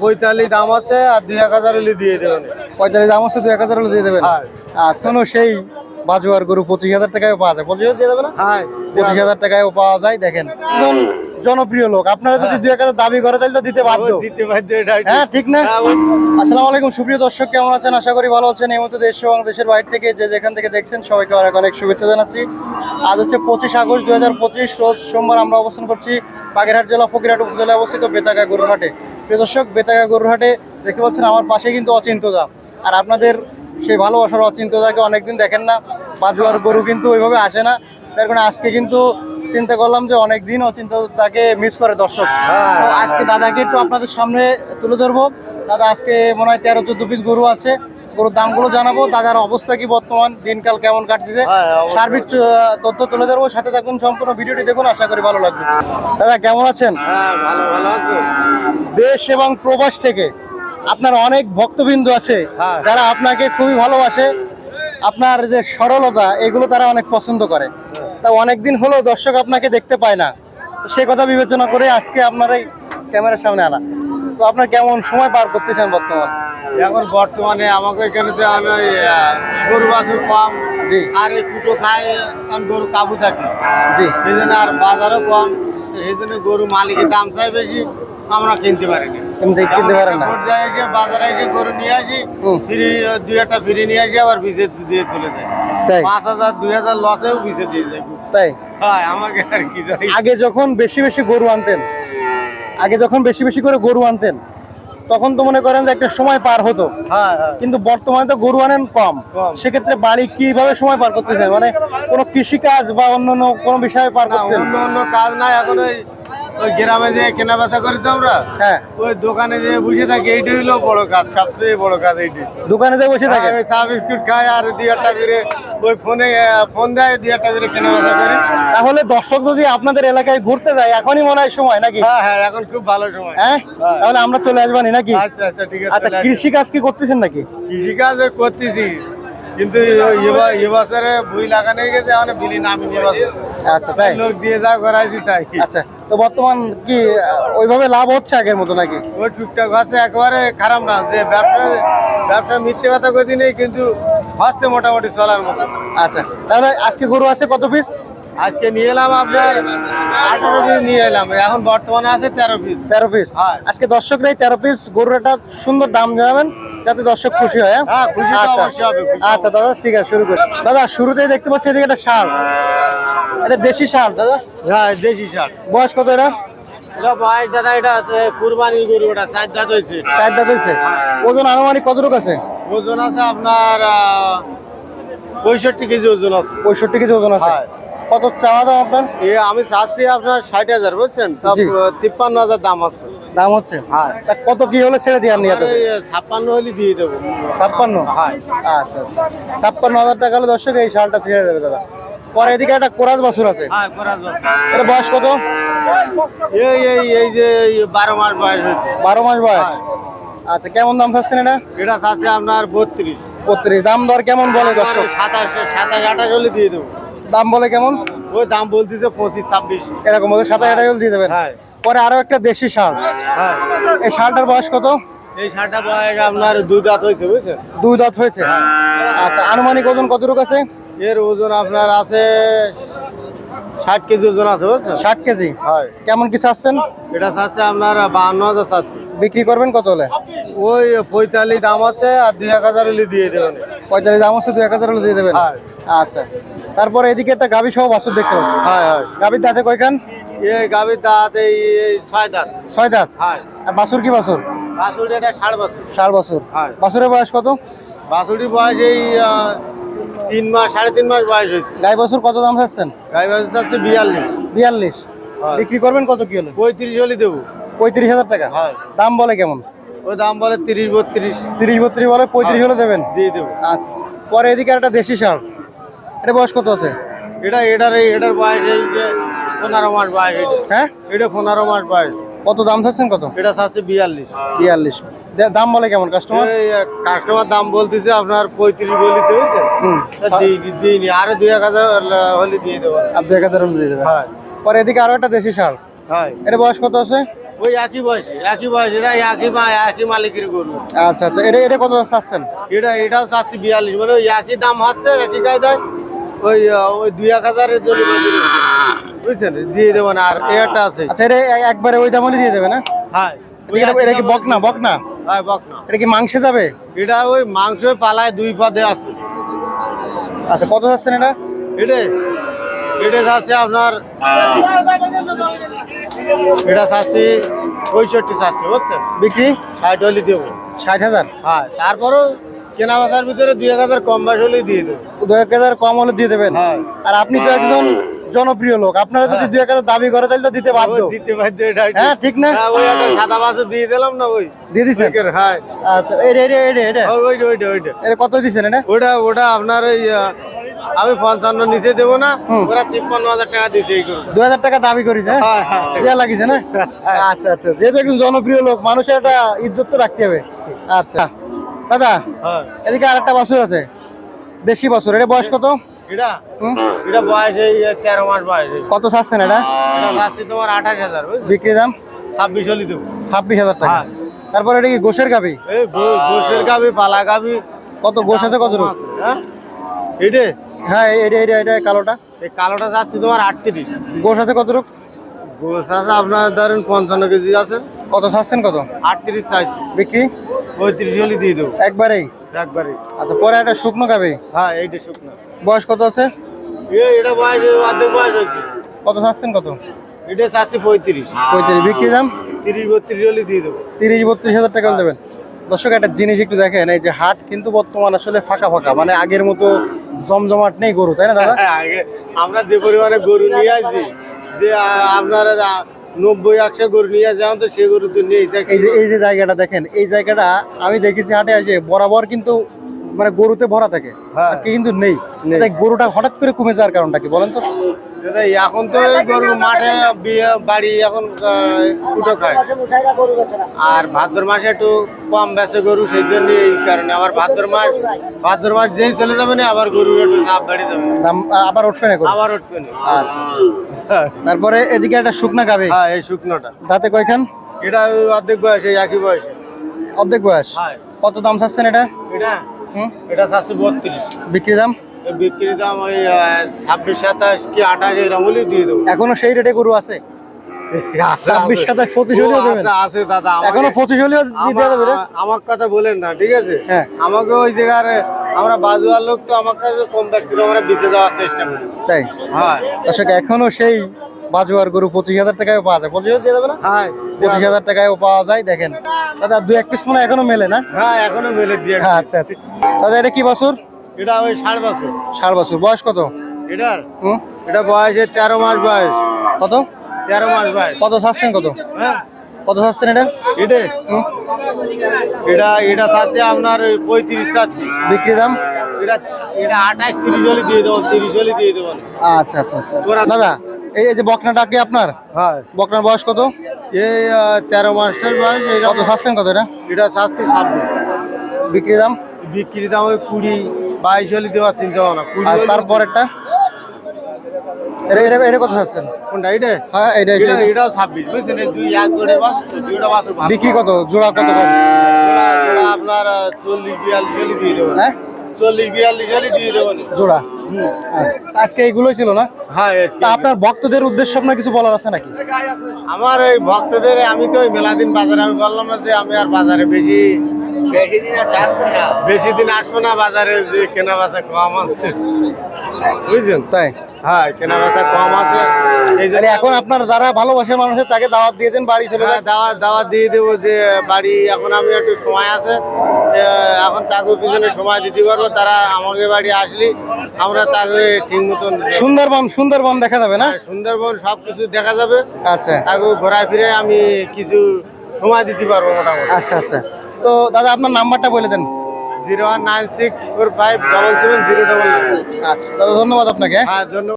পঁয়তাল্লিশ দাম আছে আর দুই এক হাজার হলে দিয়ে দেবেন। পঁয়তাল্লিশ দাম আছে দুই এক হাজার হলে দিয়ে দেবেন? হ্যাঁ। আচ্ছা শোনো, সেই বাজুয়ার গরু পঁচিশ হাজার টাকায় পাওয়া যায়। পঁচিশ হাজার দিয়ে দেবে না? হ্যাঁ। পঁচিশ হাজার টাকায়ও পাওয়া যায় দেখেন। জনপ্রিয় লোক। আপনারা যদি দুই এক হাজার দাবি করে তাহলে তো দিতে বাধ্য। দিতে বাধ্য এটা হ্যাঁ ঠিক না? হ্যাঁ, আসসালামু আলাইকুম সুপ্রিয় দর্শক কেমন আছেন? আশা করি ভালো আছেন। এই মুহূর্তে দেশ এবং দেশের বাইরে থেকে যে যেখান থেকে দেখছেন সবাইকে অনেক অনেক শুভেচ্ছা জানাচ্ছি। আজ হচ্ছে পঁচিশ আগস্ট দুই হাজার পঁচিশ রোজ সোমবার আমরা অবস্থান করছি বাগেরহাট জেলা ফকিরহাট উপজেলায় অবস্থিত বেতাগা গরুরহাটে। প্রিয় দর্শক বেতাগা গরুরহাটে দেখতে পাচ্ছেন আমার পাশে কিন্তু অচিন্তদা আর আপনাদের সেই ভালোবাসার অচিন্তদাকে অনেকদিন দেখেন না। বাজুয়ার গরু কিন্তু ওইভাবে আসে না। তার কারণে আজকে কিন্তু চিন্তা করলাম যে অনেকদিন অচিন্তদাকে মিস করে দর্শক। আজকে দাদাকে একটু আপনাদের সামনে তুলে ধরবো। দাদা আজকে মনে হয় তেরো চোদ্দ পিস গরু আছে। গরুর দামগুলো জানাব। দাদার অবস্থা কি বর্তমান? দিনকাল কেমন কাটতেছে? হ্যাঁ, সার্বিক তথ্য তুলে ধরবো। সাথে থাকুন সম্পূর্ণ ভিডিওটি দেখুন। আশা করি ভালো লাগবে। দাদা কেমন আছেন? হ্যাঁ দেশ এবং প্রবাস থেকে আপনার অনেক ভক্তবিন্দু আছে। হ্যাঁ। যারা আপনাকে খুবই ভালোবাসে। আপনার যে সরলতা এগুলো তারা অনেক পছন্দ করে। তা অনেকদিন হলো দর্শক আপনাকে দেখতে পায় না। সে কথা বিবেচনা করে আজকে আপনার এই ক্যামেরার সামনে আনা। তো আপনার কেমন সময় পার করতেছেন বর্তমান? এখন বর্তমানে আমাকে এখানে তো গরু বাছুর কম জি। আর এই কুটো খায় কারণ গরু কাবু থাকে। জি। সেই জন্য আর বাজারও কম সেই জন্য গরু মালিকের দাম চাই বেশি আমরা কিনতে পারি না কিনতে- কিনতে পারেন না। পর্যায়ে এসে বাজারে এসে গরু নিয়ে আসি হুম। দুই একটা ফ্রি নিয়ে আসি আবার বিচে দিয়ে চলে যায়। তাই? পাঁচ হাজার দুই হাজার লসেও বিচে দিয়ে যায়। তাই? হয় আমাকে আর কি আগে যখন বেশি বেশি গরু আনতেন আগে যখন বেশি বেশি করে গরু আনতেন তখন তো মনে করেন যে একটা সময় পার হতো। কিন্তু বর্তমানে তো গরু আনেন কম। সেক্ষেত্রে বাড়ি কীভাবে সময় পার করতে করতেছেন? মানে কোনো কৃষি কাজ বা অন্য কোনো বিষয়ে পার না অন্য অন্য কাজ নাই এখন ওই ওই গ্রামে যে কেনা বেচা করি তো আমরা হ্যাঁ। ওই দোকানে যে বসে থাকি এইটাই হলো বড় কাজ সবচেয়ে বড় কাজ এইটাই। দোকানে যে বসে থাকেন ওই চা বিস্কুট খাই আর দুই একটা করে ওই ফোনে ফোন দেয় দুই একটা করে কেনা বেচা করি। তাহলে দর্শক যদি আপনাদের এলাকায় ঘুরতে যায় এখনই মনে হয় সময় নাকি? হ্যাঁ হ্যাঁ এখন খুব ভালো সময়। হ্যাঁ? তাহলে আমরা চলে আসবানি নাকি? আচ্ছা আচ্ছা ঠিক আছে আচ্ছা কৃষি কাজ কি করতেছেন নাকি? কৃষিকাজ ওই করতেছি কিন্তু এবছরে বুই লাগানো গেছে এখন বিলি নামি নিয়ে আচ্ছা তাই? লোক দিয়ে যা করাইছি তাই। আচ্ছা তো বর্তমান কি ওইভাবে লাভ হচ্ছে আগের মতো নাকি? ওই টুকটাক হচ্ছে একেবারে খারাপ না যে ব্যবসা ব্যবসা মিথ্যে কথা কদি নেই কিন্তু হচ্ছে মোটামুটি চলার মতো। আচ্ছা তাহলে আজকে গরু আছে কত পিস আজকে নিয়ে এলাম আপনার আঠারো পিস নিয়ে এলাম। এখন বর্তমানে আছে তেরো পিস তেরো পিস হ্যাঁ। আজকে দর্শকরাই তেরো পিস গরুর একটা সুন্দর দাম জানাবেন যাতে দর্শক খুশি হয় হ্যাঁ? হ্যাঁ, খুশি আচ্ছা। আচ্ছা দাদা ঠিক আছে শুরু করি দাদা শুরুতেই দেখতে পাচ্ছি এদিকে একটা শাল। এটা দেশি শাল দাদা? হ্যাঁ দেশি শার্ট বয়স কত এটা? দাদা এটা কুরবানির গরু ওটা চার দাঁত হয়েছে। চার দাঁত হয়েছে? ওজন আনুমানিক কতটুকু আছে? ওজন আছে আপনার পঁয়ষট্টি কেজি ওজন আছে। পঁয়ষট্টি কেজি ওজন আছে। হ্যাঁ। কত চাওয়া দাম আপনার? এ আমি চাচ্ছি আপনার ষাট হাজার বুঝছেন? তিপ্পান্ন হাজার দাম আছে দাম হচ্ছে? হ্যাঁ। তা কত কি হলে ছেড়ে দিয়ে আপনি আর ছাপ্পান্ন হলে দিয়ে দেবো। ছাপ্পান্ন? হ্যাঁ। আচ্ছা আচ্ছা। ছাপ্পান্ন হাজার টাকা হলে দর্শক এই শালটা ছেড়ে দেবে দাদা। পরে এদিকে একটা কোরাজ বাছুর আছে। হ্যাঁ। এটা বয়স কত? এই এই এই যে এই বারো মাস বয়স হয়েছে। বারো মাস বয়স। আচ্ছা কেমন দাম চাচ্ছেন এটা? এটা আছে আপনার বত্রিশ। বত্রিশ। দাম দর কেমন বলে দর্শক? সাতাশ সাতাশ আঠাশ হলে দিয়ে দেবো। দাম বলে কেমন? ওই দাম বলতেছে পঁচিশ ছাব্বিশ। এরকম বলে সাতাশ আঠাশ দিয়ে দেবেন। হ্যাঁ। পরে আরও একটা দেশি শাল হ্যাঁ। এই শালটার বয়স কত? এই শার্টটা বয়স আপনার দুই দাঁত হয়েছে বুঝছেন? দুই দাঁত হয়েছে? আচ্ছা আনুমানিক ওজন কতটুকু আছে? এর ওজন আপনার আছে ষাট কেজি ওজন আছে ষাট কেজি? হয়। কেমন কি চাচ্ছেন? এটা চাচ্ছে আপনার বাহান্ন হাজার চাচ্ছে। বিক্রি করবেন কত হলে? ওই পঁয়তাল্লিশ দাম আছে আর দুই এক হাজার হলে দিয়ে দেবেন। পঁয়তাল্লিশ দাম আছে দুই এক হাজার হলে দিয়ে দেবেন। হ্যাঁ। আচ্ছা। তারপরে এদিকে একটা গাভী সহ বাছুর দেখতে পাচ্ছি। হ্যাঁ হ্যাঁ। গাভীর দাঁতে কয়খান? এই গাভীর দাঁত এই ছয় দাঁত। ছয় দাঁত? হয়। আর বাছুর কি বাছুর বাছুরি এটা ষাট বছর ষাট বছর হ্যাঁ। বাছুরের বয়স কত? বাছুরির বয়স এই তিন মাস সাড়ে তিন মাস বয়স হয়েছে। গাই বছর কত দাম চাচ্ছেন? গাই বাছুর চাচ্ছে বিয়াল্লিশ। বিয়াল্লিশ। বিক্রি করবেন কত কি হলে? পঁয়ত্রিশ হলে দেবো। পঁয়ত্রিশ হাজার টাকা। হ্যাঁ। দাম বলে কেমন? ওই দাম বলে তিরিশ বত্রিশ। তিরিশ বত্রিশ বলে পঁয়ত্রিশ হলে দেবেন? দিয়ে দেবো। আচ্ছা। পরে এদিকে একটা দেশি শাল এটা বয়স কত আছে? এটা এটার এই এটার বয়স এই যে পনেরো মাস বয়স হ্যাঁ? এটা পনেরো মাস বয়স। কত দাম চাচ্ছেন কত? এটা চাচ্ছে বিয়াল্লিশ। বিয়াল্লিশ। দাম বলে কেমন কাস্টমার কাস্টমার দাম বলতেছে আপনার পঁয়ত্রিশ বলেছে দিই- দিইনি আরও দুই এক হাজার হলে দিয়ে দেবো। আর দু এক হাজার হলে দিয়ে দেবেন। হ্যাঁ। পরে এদিকে আরও একটা দেশি সার হ্যাঁ। এটা বয়স কত আছে? ওই একই বয়সে একই বয়স এটা একই মা একই মালিকের গরু। আচ্ছা আচ্ছা। এটা এটা কত চাচ্ছেন? এটা এটাও চাচ্ছি বিয়াল্লিশ মানে ওই একই দাম হচ্ছে একই কায়দায়। ওই ওই দুই এক হাজারের জন্য বুঝছেন? দিয়ে দেবো না আর এ একটা আছে। আচ্ছা এটা একবারে ওই দামে দিয়ে দেবে না? হ্যাঁ এটা এটা কি দাম বকনা বকনা? হ্যাঁ বক এটা কি মাংসে যাবে? এটা ওই মাংস পালায় দুই পদে আছে। আচ্ছা কত এটা? এটা এটা আপনার এটা চাচ্ছি পঁয়ষট্টি চাচ্ছি বুঝছেন? বিক্রি? ষাট হলে দেবো। ষাট হাজার? হ্যাঁ তারপরও কেনা বেচার ভিতরে দুই এক হাজার কম বাস হলেই দিয়ে দেবো। দু এক হাজার কম হলে দিয়ে দেবেন? হ্যাঁ। আর আপনি তো একজন জনপ্রিয় লোক। আপনারা যদি দুই দু এক হাজার দাবি করে তাহলে তো দিতে বাধ্য। দিতে বাধ্য এটা হ্যাঁ ঠিক না? হ্যাঁ, ওই একটা সাদা বাসে দিয়ে দিলাম না ওই। দিয়ে দিচ্ছেন হ্যাঁ। আচ্ছা এটা এটা এটা এটা? ওইটা ওইটা ওইটা। এটা কত দিছেন এটা? ওটা ওটা আপনার ওই আমি পঞ্চান্ন নিচে দেবো না। ওরা তিপ্পান্ন হাজার টাকা দিতে দু হাজার টাকা দাবি করেছে হ্যাঁ? হ্যাঁ, হ্যাঁ। লাগিছে না? আচ্ছা আচ্ছা। যেহেতু একজন জনপ্রিয় লোক মানুষের একটা ইজ্জত তো রাখতে হবে। আচ্ছা। দাদা এদিকে আর একটা বছর আছে। বেশি বছর। এটা বয়স কত? এটা? হুম? এটা বয়স এই তেরো মাস বয়স। কত চাচ্ছেন এটা? তোমার আঠাশ হাজার বিক্রি দাম? ছাব্বিশ হলি দেবো। ছাব্বিশ হাজার টাকা। তারপর এটা কি গোশের গাবি এই গো- গোশের গাবি পালা গাবি কত গোশ আছে কত রূপ হ্যাঁ? এইটে হ্যাঁ এটা এটা এটা কালোটা। এই কালোটা যাচ্ছি তোমার আটত্রিশ গোশ আছে কত রূপ গোস আছে আপনার ধরেন পঞ্চান্ন কেজি আছে। কত চাচ্ছেন কত? আটত্রিশ চাইছি। বিক্রি? পঁয়ত্রিশ হলি দিয়ে দেবো। একবারেই? একবারে আচ্ছা পরে একটা শুকনো গাবি হ্যাঁ এইটা শুকনো। বয়স কত আছে? এ এটা বয়স অর্ধেক বয়স হয়েছে। কত চাচ্ছেন কত? এটা চাচ্ছি পঁয়ত্রিশ। পঁয়ত্রিশ। বিক্রি দাম? তিরিশ বত্রিশ হলে দিয়ে দেবো। তিরিশ বত্রিশ হাজার টাকা দেবেন। দর্শক একটা জিনিস একটু দেখেন এই যে হাট কিন্তু বর্তমান আসলে ফাঁকা ফাঁকা মানে আগের মতো জমজমাট নেই গরু তাই না দাদা হ্যাঁ, আগে আমরা যে পরিমাণে গরু নিয়ে আসছি যে আপনারা নব্বই একশো গরু নিয়ে এখন তো সে গরু তো নেই এই যে এই যে জায়গাটা দেখেন এই জায়গাটা আমি দেখেছি হাটে আছে বরাবর কিন্তু মানে গরুতে ভরা থাকে হ্যাঁ। আজকে কিন্তু নেই নেই। গরুটা হঠাৎ করে কমে যাওয়ার কারণটা কি বলেন তো দাদা, এখন তো গরু মাঠে বিয়ে বাড়ি এখন ফুটো খায়। আর ভাদ্র মাসে একটু কম বেচে গরু সেই জন্য এই কারণে। আবার ভাদ্র মাস ভাদ্র মাস যেই চলে যাবে না আবার গরু একটু চাপ বাড়ি যাবে আবার উঠবে না আবার উঠবে না। আচ্ছা। তারপরে এদিকে একটা শুকনা গাবে হ্যাঁ এই শুকনোটা। দাঁতে কয়খান? এটা অর্ধেক বয়স এই একই বয়স। অর্ধেক বয়স। হ্যাঁ। কত দাম চাচ্ছেন এটা? এটা? হুম? এটা চাচ্ছে বত্রিশ। বিক্রি দাম? বিক্রি দাম ওই ছাব্বিশ সাতাশ কি আঠাশ এরকম হলেই দিয়ে দেবো। এখনও সেই রেটে গরু আছে? ছাব্বিশ সাতাশ পঁচিশ হলেও আছে, দাদা এখনও পঁচিশ হলেও দিতে হবে আমার কথা বলেন না ঠিক আছে? হ্যাঁ। আমাকে ওই জায়গার আমরা বাজুয়ার লোক তো আমার কাছে কম দাম করে আমরা বিচে দেওয়ার চেষ্টা করি। তাই? হ্যাঁ। দর্শক এখনও সেই বাজুয়ার গরু পঁচিশ হাজার টাকায় পাওয়া যায়। পঁচিশ হাজার দিয়ে দেবে না? হ্যাঁ পঁচিশ হাজার টাকায়ও পাওয়া যায় দেখেন। দাদা দু এক পিস মনে এখনও মেলে না? হ্যাঁ এখনও মেলে দিয়ে আচ্ছা আচ্ছা। দাদা এটা কি বছর? এটা ওই সাড়ে বছর। ষাট বছর। বয়স কত? এটার? হুম? এটা বয়সে তেরো মাস বয়স। কত? তেরো মাস বয়স। কত চাচ্ছেন কত? হ্যাঁ। কত চাচ্ছেন এটা? এটা? এটা এটা চাচ্ছে আপনার পঁয়ত্রিশ চাচ্ছি বিক্রি দাম? এটা এটা আঠাশ তিরিশ হলে দিয়ে দেবো তিরিশ হলে দিয়ে দেবো। আচ্ছা আচ্ছা আচ্ছা। দাদা এই এই যে বকনাটা কি আপনার? হ্যাঁ। বকনার বয়স কত? এই তেরো মাসটার বয়স কত চাচ্ছেন কত এটা? এটা চাচ্ছি ছাব্বিশ। বিক্রি দাম? বিক্রি দাম ওই কুড়ি বাইশ হলে দেওয়ার চিন্তা ভাবনা আর তারপরেরটা? এটা এটা এটা কত চাচ্ছেন কোনটা এটা হ্যাঁ এটা এটা এটাও ছাব্বিশ বুঝছেন? এই দুই এক জোড়ের বাস দুইটা বাস বিক্রি কত? জোড়া কত কম জোড়া জোড়া আপনার চল্লিশ বিয়াল্লিশ হলে দিয়ে হ্যাঁ? চল্লিশ বিয়াল্লিশ হলে দিয়ে জোড়া? আচ্ছা। আজকে এইগুলোই ছিল না? হ্যাঁ আপনার ভক্তদের উদ্দেশ্যে আপনার কিছু বলার আছে নাকি? আমার এই ভক্তদের আমি তো ওই মেলা দিন বাজারে আমি বললাম না যে আমি আর বাজারে বেশি বেশি দিন আর থাকব না। বেশি দিন আসব না বাজারে যে কেনা বেচা কম আছে। বুঝছেন? তাই? হ্যাঁ কেনা বেচা কম আছে। এই জন্য এখন আপনার যারা ভালোবাসে মানুষের তাকে দাওয়াত দিয়ে দেন বাড়ি চলে হ্যাঁ, যায় দাওয়াত দাওয়াত দিয়ে দেবো যে বাড়ি এখন আমি একটু সময় আছে। এখন তাকে পিছনে সময় দিতে পারব। তারা আমাকে বাড়ি আসলি আমরা তাকে ঠিক মতন সুন্দরবন সুন্দরবন দেখা যাবে না? হ্যাঁ, সুন্দরবন সব কিছু দেখা যাবে। আচ্ছা। তাকে ঘোরায় ফিরে আমি কিছু সময় দিতে পারব মোটামুটি। আচ্ছা আচ্ছা। তো দাদা আপনার নাম্বারটা বলে দেন। Zero one nine six four five double seven zero double nine. আচ্ছা দাদা ধন্যবাদ আপনাকে। হ্যাঁ। ধন্যবাদ।